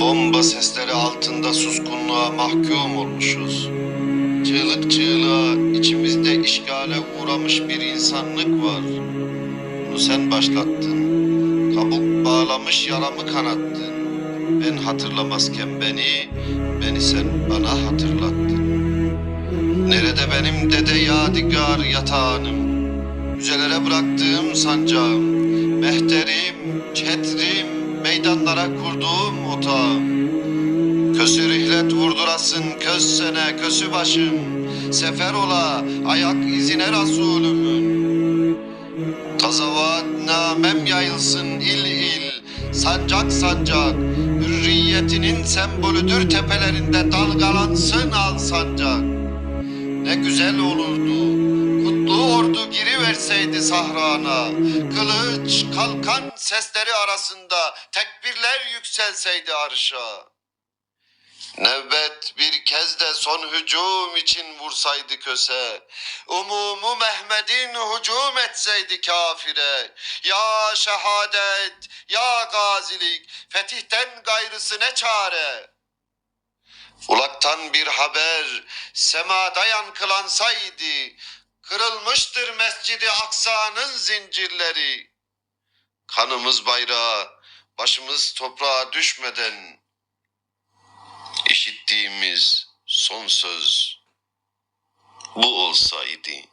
Bomba sesleri altında suskunluğa mahkum olmuşuz. Çığlık çığlığa içimizde işgale uğramış bir insanlık var. Bunu sen başlattın. Kabuk bağlamış yaramı kanattın. Ben hatırlamazken beni, beni sen bana hatırlattın. Nerede benim dede yadigar yatağım? Müzelere bıraktığım sancağım, mehterim, çetrim, meydanlara kurduğum otağım. Kösü rihlet vurdurasın köz sene kösü başım, sefer ola ayak izine Resulümün. Tazavat namem yayılsın il il, sancak sancak, hürriyetinin sembolüdür tepelerinde dalgalansın al sancak. Ne güzel olurdu. Giriverseydi sahrana. Kılıç, kalkan sesleri arasında tekbirler yükselseydi arşa. Nöbet bir kez de son hücum için vursaydı köse. Umumu Mehmet'in hücum etseydi kafire. Ya şehadet, ya gazilik, fetihten gayrısı ne çare? Ulaktan bir haber semada yankılansaydı, kırılmıştır Mescidi Aksa'nın zincirleri. Kanımız bayrağa, başımız toprağa düşmeden işittiğimiz son söz bu olsaydı.